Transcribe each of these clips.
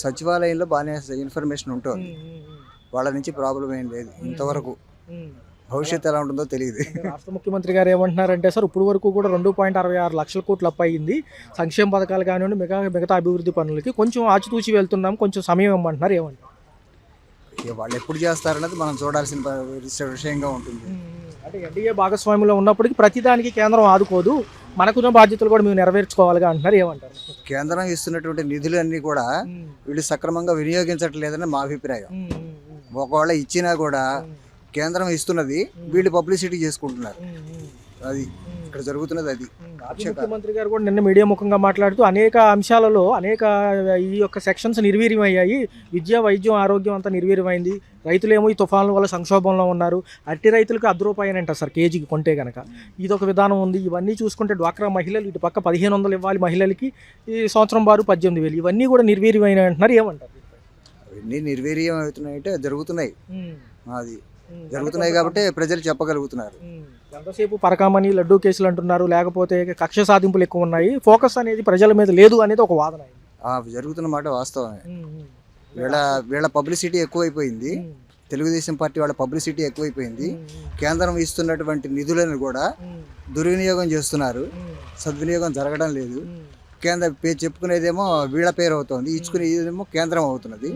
సచివాలయంలో బాగానే ఇన్ఫర్మేషన్ ఉంటుంది. వాళ్ళ నుంచి ప్రాబ్లం ఏం లేదు. ఇంతవరకు. భవిష్యత్తు ఎలా ఉంటుందో తెలియదు. రాష్ట్ర ముఖ్యమంత్రి గారు ఏమంటున్నారంటే సార్ ఇప్పుడు వరకు కూడా రెండు పాయింట్ అరవై ఆరు లక్షల కోట్లు అప్పు అయింది. సంక్షేమ పథకాలు కానివ్వండి మిగతా మిగతా అభివృద్ధి పనులకి కొంచెం ఆచితూచి వెళ్తున్నాం కొంచెం సమయం ఇవ్వమంటున్నారు ఏమంటారు? వాళ్ళు ఎప్పుడు చేస్తారన్నది మనం చూడాల్సిన విషయంగా ఉంటుంది. అంటే ఎన్డీఏ భాగస్వామ్యంలో ఉన్నప్పటికీ ప్రతిదానికి కేంద్రం ఆదుకోదు. మనకున్న బాధ్యతలు కూడా మేము నెరవేర్చుకోవాలిగా అంటున్నారు ఏమంటారు? కేంద్రం ఇస్తున్నటువంటి నిధులన్నీ కూడా వీళ్ళు సక్రమంగా వినియోగించట్లేదని మా అభిప్రాయం. ఒకవేళ ఇచ్చినా కూడా కేంద్రం ఇస్తున్నది వీళ్ళు పబ్లిసిటీ చేసుకుంటున్నారు. అది ఇక్కడ జరుగుతున్నది అది. ముఖ్యమంత్రి గారు కూడా నిన్న మీడియా ముఖంగా మాట్లాడుతూ అనేక అంశాలలో అనేక ఈ యొక్క సెక్షన్స్ నిర్వీర్యం అయ్యాయి విద్య వైద్యం ఆరోగ్యం అంతా నిర్వీర్యమైంది. రైతులేమో ఈ తుఫాన్ల వల్ల సంక్షోభంలో ఉన్నారు. అట్టి రైతులకు అర్ధ రూపాయనంట సార్ కేజీకి కొంటే కనుక ఇది ఒక విధానం ఉంది. ఇవన్నీ చూసుకుంటే డ్వాక్రా మహిళలు ఇటు పక్క పదిహేను వందలు ఇవ్వాలి మహిళలకి. ఈ సంవత్సరం బారు పద్దెనిమిది వేలు. ఇవన్నీ కూడా నిర్వీర్యమైన అంటున్నారు ఏమంటారు? అవన్నీ నిర్వీర్యం అవుతున్నాయంటే జరుగుతున్నాయి అది జరుగుతున్నాయి కాబట్టి ప్రజలు చెప్పగలుగుతున్నారు. ఎంతసేపు పరకామని లడ్డూ కేసులు అంటున్నారు లేకపోతే కక్ష సాధింపులు ఎక్కువ ఉన్నాయి ఫోకస్ అనేది ప్రజల మీద లేదు అనేది ఒక వాదన జరుగుతున్న మాట వాస్తవమే. వీళ్ళ వీళ్ళ పబ్లిసిటీ ఎక్కువైపోయింది తెలుగుదేశం పార్టీ వాళ్ళ పబ్లిసిటీ ఎక్కువైపోయింది కేంద్రం ఇస్తున్నటువంటి నిధులను కూడా దుర్వినియోగం చేస్తున్నారు. సద్వినియోగం జరగడం లేదు. కేంద్ర పేరు చెప్పుకునేదేమో వీళ్ళ పేరు అవుతుంది ఇచ్చుకునేదేమో కేంద్రం అవుతున్నది.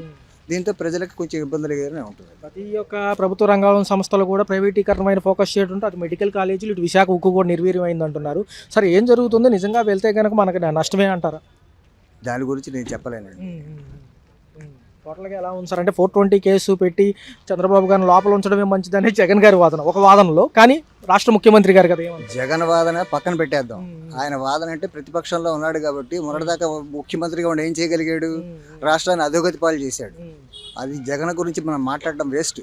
దీంతో ప్రజలకు కొంచెం ఇబ్బందులుగానే ఉంటుంది. ప్రతి ఒక్క ప్రభుత్వ రంగం సంస్థలు కూడా ప్రైవేటీకరణమైన ఫోకస్ చేయడంతో అటు మెడికల్ కాలేజీలు ఇటు విశాఖ ఉక్కు కూడా నిర్వీర్యమైంది అంటున్నారు సరే ఏం జరుగుతుందో? నిజంగా వెళ్తే కనుక మనకి నష్టమే అంటారా? దాని గురించి నేను చెప్పలేనండి. టోటల్గా ఎలా ఉంది సార్? అంటే ఫోర్ ట్వంటీ కేసు పెట్టి చంద్రబాబు గారిని లోపల ఉంచడమే మంచిదని జగన్ గారి వాదన ఒక వాదనలో. కానీ రాష్ట్ర ముఖ్యమంత్రి గారు కదా జగన్ వాదన పక్కన పెట్టేద్దాం. ఆయన వాదన అంటే ప్రతిపక్షంలో ఉన్నాడు కాబట్టి మొన్నటిదాకా ముఖ్యమంత్రిగా ఉండి ఏం చేయగలిగాడు? రాష్ట్రాన్ని అధోగతి పాలు చేశాడు. అది జగన్ గురించి మనం మాట్లాడడం వేస్ట్.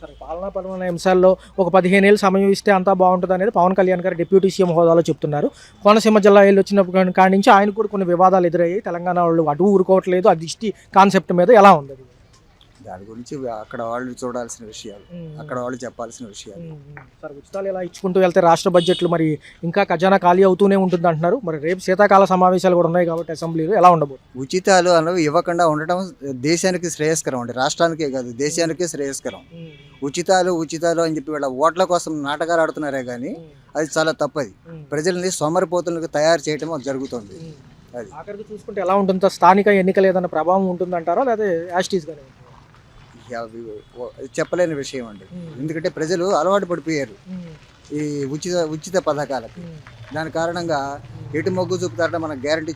సరే పాలనా పరమైన అంశాల్లో ఒక పదిహేను ఏళ్ళు సమయం ఇస్తే అంతా బాగుంటుంది అనేది పవన్ కళ్యాణ్ గారు డిప్యూటీ సీఎం హోదాలో చెప్తున్నారు. కోనసీమ జిల్లా వెళ్ళి వచ్చినప్పుడు కాడి నుంచి ఆయన కూడా కొన్ని వివాదాలు ఎదురయ్యాయి. తెలంగాణ వాళ్ళు అటు ఊరుకోవట్లేదు. ఆ దిష్టి కాన్సెప్ట్ మీద ఎలా ఉంది అది? దాని గురించి అక్కడ వాళ్ళు చూడాల్సిన విషయాలు అక్కడ వాళ్ళు చెప్పాల్సిన విషయాలు. సార్ ఉచితాలు ఇలా ఇచ్చుకుంటూ వెళ్తే రాష్ట్ర బడ్జెట్లు మరి ఇంకా ఖజానా ఖాళీ అవుతూనే ఉంటుంది అంటున్నారు. మరి రేపు శీతాకాల సమావేశాలు కూడా ఉన్నాయి కాబట్టి అసెంబ్లీలో ఎలా ఉండబోతుంది? ఉచితాలు అనేవి ఇవ్వకుండా ఉండటం దేశానికి శ్రేయస్కరం అండి. రాష్ట్రానికే కాదు దేశానికే శ్రేయస్కరం. ఉచితాలు ఉచితాలు అని చెప్పి వీళ్ళ ఓట్ల కోసం నాటకాలు ఆడుతున్నారే కానీ అది చాలా తప్పది. ప్రజల్ని సోమరిపోతులకు తయారు చేయటం జరుగుతుంది. అది. ఆఖరికి చూసుకుంటే ఎలా ఉంటుంది? స్థానిక ఎన్నికలు ఏదైనా ప్రభావం ఉంటుందంటారా? లేదా యాస్టీస్ ఓ- చెప్పలేని విషయం అండి. ఎందుకంటే ప్రజలు అలవాటు పడిపోయారు. ఈ ఉచిత ఉచిత పథకాలకు. దాని కారణంగా ఎటు మొగ్గు చూపుతారంటే మనకు గ్యారంటీ